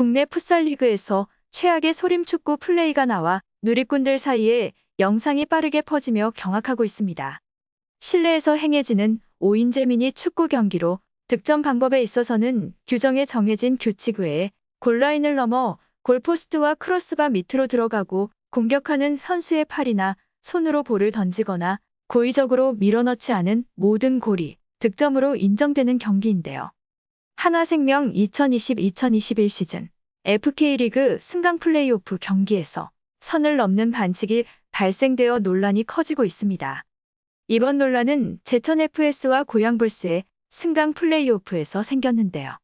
국내 풋살리그에서 최악의 소림축구 플레이가 나와 누리꾼들 사이에 영상이 빠르게 퍼지며 경악하고 있습니다. 실내에서 행해지는 5인 재미니 축구 경기로 득점 방법에 있어서는 규정에 정해진 규칙 외에 골라인을 넘어 골포스트와 크로스바 밑으로 들어가고 공격하는 선수의 팔이나 손으로 볼을 던지거나 고의적으로 밀어넣지 않은 모든 골이 득점으로 인정되는 경기인데요. 한화생명 2020-2021 시즌 FK리그 승강 플레이오프 경기에서 선을 넘는 반칙이 발생되어 논란이 커지고 있습니다. 이번 논란은 제천 FS와 고양불스의 승강 플레이오프에서 생겼는데요.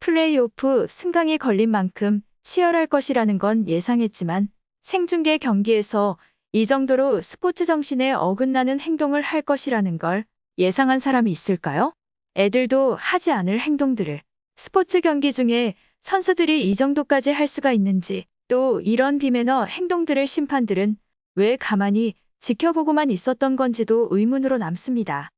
플레이오프 승강이 걸린 만큼 치열할 것이라는 건 예상했지만 생중계 경기에서 이 정도로 스포츠 정신에 어긋나는 행동을 할 것이라는 걸 예상한 사람이 있을까요? 애들도 하지 않을 행동들을 스포츠 경기 중에 선수들이 이 정도까지 할 수가 있는지 또 이런 비매너 행동들을 심판들은 왜 가만히 지켜보고만 있었던 건지도 의문으로 남습니다.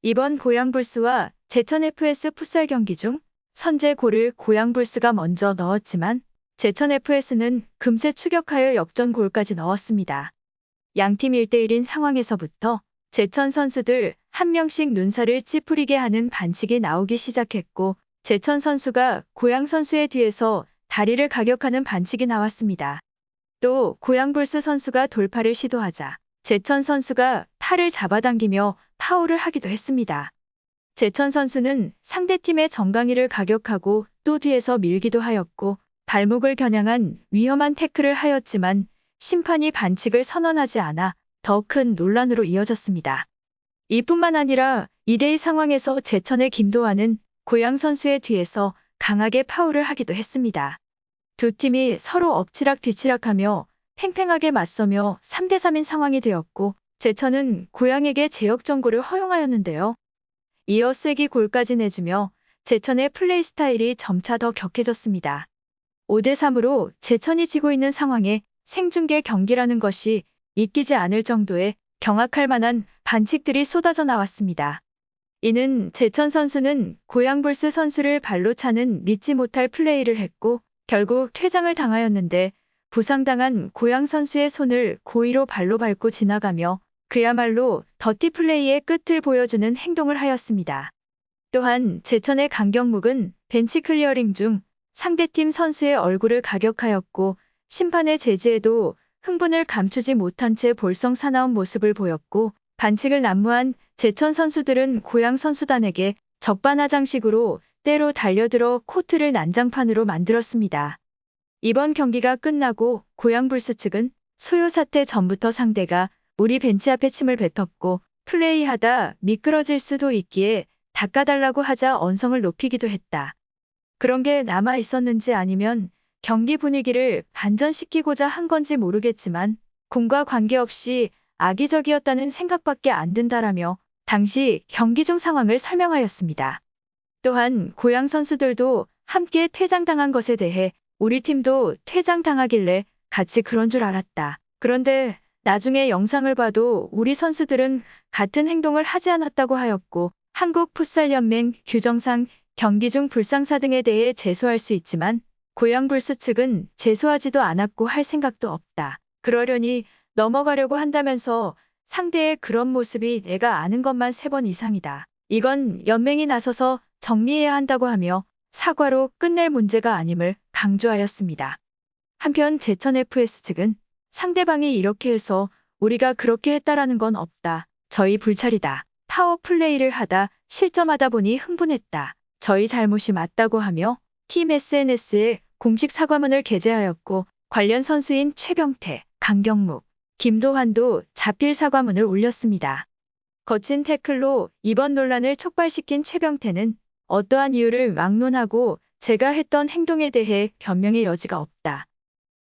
이번 고양불스와 제천 FS 풋살 경기 중 선제 골을 고양불스가 먼저 넣었지만 제천 FS는 금세 추격하여 역전 골까지 넣었습니다. 양팀 1대1인 상황에서부터 제천 선수들 한 명씩 눈살을 찌푸리게 하는 반칙이 나오기 시작했고 제천 선수가 고양 선수의 뒤에서 다리를 가격하는 반칙이 나왔습니다. 또 고양 불스 선수가 돌파를 시도하자 제천 선수가 팔을 잡아당기며 파울을 하기도 했습니다. 제천 선수는 상대팀의 정강이를 가격하고 또 뒤에서 밀기도 하였고 발목을 겨냥한 위험한 태클을 하였지만 심판이 반칙을 선언하지 않아 더 큰 논란으로 이어졌습니다. 이뿐만 아니라 2대2 상황에서 제천의 김도환은 고양 선수의 뒤에서 강하게 파울을 하기도 했습니다. 두 팀이 서로 엎치락 뒤치락하며 팽팽하게 맞서며 3대3인 상황이 되었고 제천은 고양에게 제역전골을 허용하였는데요. 이어 쐐기 골까지 내주며 제천의 플레이 스타일이 점차 더 격해졌습니다. 5대3으로 제천이 지고 있는 상황에 생중계 경기라는 것이 믿기지 않을 정도의 경악할 만한 반칙들이 쏟아져 나왔습니다. 이는 제천 선수는 고양불스 선수를 발로 차는 믿지 못할 플레이를 했고 결국 퇴장을 당하였는데 부상당한 고양 선수의 손을 고의로 발로 밟고 지나가며 그야말로 더티 플레이의 끝을 보여주는 행동을 하였습니다. 또한 제천의 강경묵은 벤치 클리어링 중 상대팀 선수의 얼굴을 가격하였고 심판의 제지에도 흥분을 감추지 못한 채 볼성 사나운 모습을 보였고 반칙을 난무한 제천 선수들은 고양 선수단에게 적반하장식으로 때로 달려들어 코트를 난장판으로 만들었습니다. 이번 경기가 끝나고 고양 불스 측은 소요 사태 전부터 상대가 우리 벤치 앞에 침을 뱉었고 플레이하다 미끄러질 수도 있기에 닦아달라고 하자 언성을 높이기도 했다. 그런 게 남아 있었는지 아니면 경기 분위기를 반전시키고자 한 건지 모르겠지만 공과 관계없이 악의적이었다는 생각밖에 안 든다라며 당시 경기 중 상황을 설명하였습니다. 또한 고양 선수들도 함께 퇴장당한 것에 대해 우리 팀도 퇴장당하길래 같이 그런 줄 알았다. 그런데 나중에 영상을 봐도 우리 선수들은 같은 행동을 하지 않았다고 하였고 한국 풋살연맹 규정상 경기 중 불상사 등에 대해 제소할 수 있지만 고양 불스 측은 제소하지도 않았고 할 생각도 없다. 그러려니 넘어가려고 한다면서 상대의 그런 모습이 내가 아는 것만 세 번 이상이다. 이건 연맹이 나서서 정리해야 한다고 하며 사과로 끝낼 문제가 아님을 강조하였습니다. 한편 제천 FS 측은 상대방이 이렇게 해서 우리가 그렇게 했다라는 건 없다. 저희 불찰이다. 파워 플레이를 하다 실점하다 보니 흥분했다. 저희 잘못이 맞다고 하며 팀 SNS에 공식 사과문을 게재하였고 관련 선수인 최병태, 강경묵, 김도환도 자필 사과문을 올렸습니다. 거친 태클로 이번 논란을 촉발시킨 최병태는 어떠한 이유를 막론하고 제가 했던 행동에 대해 변명의 여지가 없다.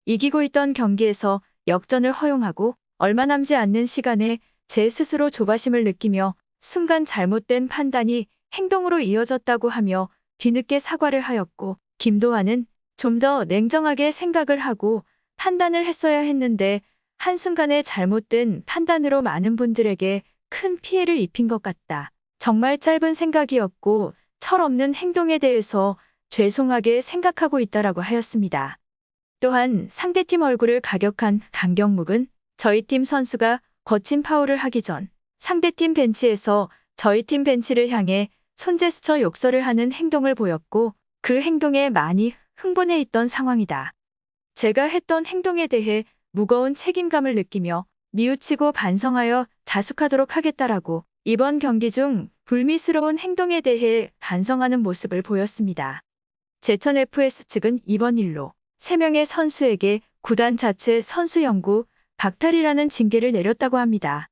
이기고 있던 경기에서 역전을 허용하고 얼마 남지 않는 시간에 제 스스로 조바심을 느끼며 순간 잘못된 판단이 행동으로 이어졌다고 하며 뒤늦게 사과를 하였고 김도환은 좀 더 냉정하게 생각을 하고 판단을 했어야 했는데 한순간에 잘못된 판단으로 많은 분들에게 큰 피해를 입힌 것 같다. 정말 짧은 생각이었고 철없는 행동에 대해서 죄송하게 생각하고 있다라고 하였습니다. 또한 상대팀 얼굴을 가격한 강경묵은 저희 팀 선수가 거친 파울을 하기 전 상대팀 벤치에서 저희 팀 벤치를 향해 손제스처 욕설을 하는 행동을 보였고 그 행동에 많이 흥분해 있던 상황이다. 제가 했던 행동에 대해 무거운 책임감을 느끼며 뉘우치고 반성하여 자숙하도록 하겠다라고 이번 경기 중 불미스러운 행동에 대해 반성하는 모습을 보였습니다. 제천 FS 측은 이번 일로 3명의 선수에게 구단 자체 선수 연구 박탈이라는 징계를 내렸다고 합니다.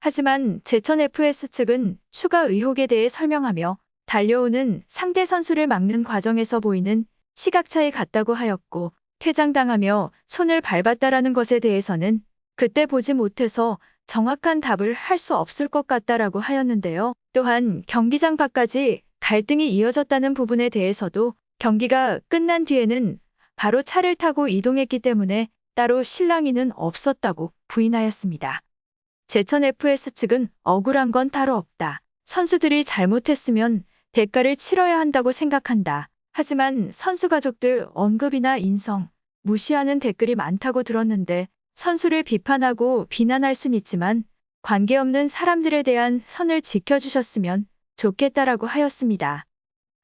하지만 제천 FS 측은 추가 의혹에 대해 설명하며 달려오는 상대 선수를 막는 과정에서 보이는 시각차에 같다고 하였고 퇴장당하며 손을 밟았다라는 것에 대해서는 그때 보지 못해서 정확한 답을 할 수 없을 것 같다라고 하였는데요. 또한 경기장 밖까지 갈등이 이어졌다는 부분에 대해서도 경기가 끝난 뒤에는 바로 차를 타고 이동했기 때문에 따로 실랑이는 없었다고 부인하였습니다. 제천 FS 측은 억울한 건 따로 없다. 선수들이 잘못했으면 대가를 치러야 한다고 생각한다. 하지만 선수 가족들 언급이나 인성, 무시하는 댓글이 많다고 들었는데 선수를 비판하고 비난할 순 있지만 관계없는 사람들에 대한 선을 지켜주셨으면 좋겠다라고 하였습니다.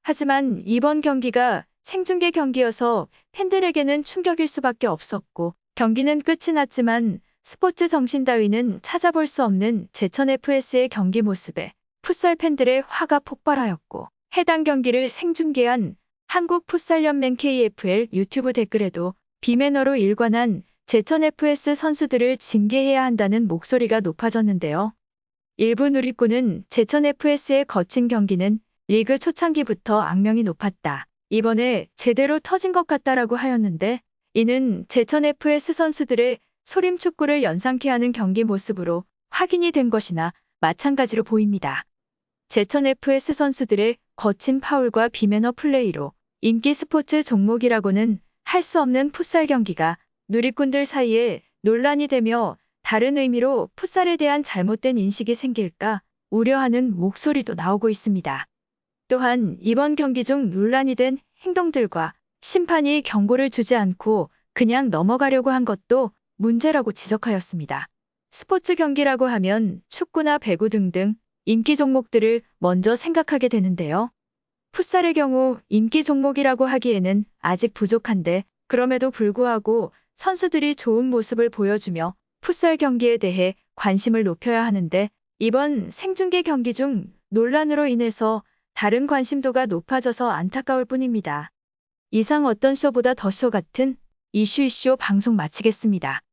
하지만 이번 경기가 생중계 경기여서 팬들에게는 충격일 수밖에 없었고 경기는 끝이 났지만 스포츠 정신 따위는 찾아볼 수 없는 제천 FS의 경기 모습에 풋살 팬들의 화가 폭발하였고 해당 경기를 생중계한 한국 풋살연맹 KFL 유튜브 댓글에도 비매너로 일관한 제천 FS 선수들을 징계해야 한다는 목소리가 높아졌는데요. 일부 누리꾼은 제천 FS의 거친 경기는 리그 초창기부터 악명이 높았다. 이번에 제대로 터진 것 같다라고 하였는데 이는 제천 FS 선수들의 소림 축구를 연상케 하는 경기 모습으로 확인이 된 것이나 마찬가지로 보입니다. 제천 FS 선수들의 거친 파울과 비매너 플레이로 인기 스포츠 종목이라고는 할 수 없는 풋살 경기가 누리꾼들 사이에 논란이 되며 다른 의미로 풋살에 대한 잘못된 인식이 생길까 우려하는 목소리도 나오고 있습니다. 또한 이번 경기 중 논란이 된 행동들과 심판이 경고를 주지 않고 그냥 넘어가려고 한 것도 문제라고 지적하였습니다. 스포츠 경기라고 하면 축구나 배구 등등 인기 종목들을 먼저 생각하게 되는데요. 풋살의 경우 인기 종목이라고 하기에는 아직 부족한데 그럼에도 불구하고 선수들이 좋은 모습을 보여주며 풋살 경기에 대해 관심을 높여야 하는데 이번 생중계 경기 중 논란으로 인해서 다른 관심도가 높아져서 안타까울 뿐입니다. 이상 어떤 쇼보다 더 쇼 같은 이슈 이쇼 방송 마치겠습니다.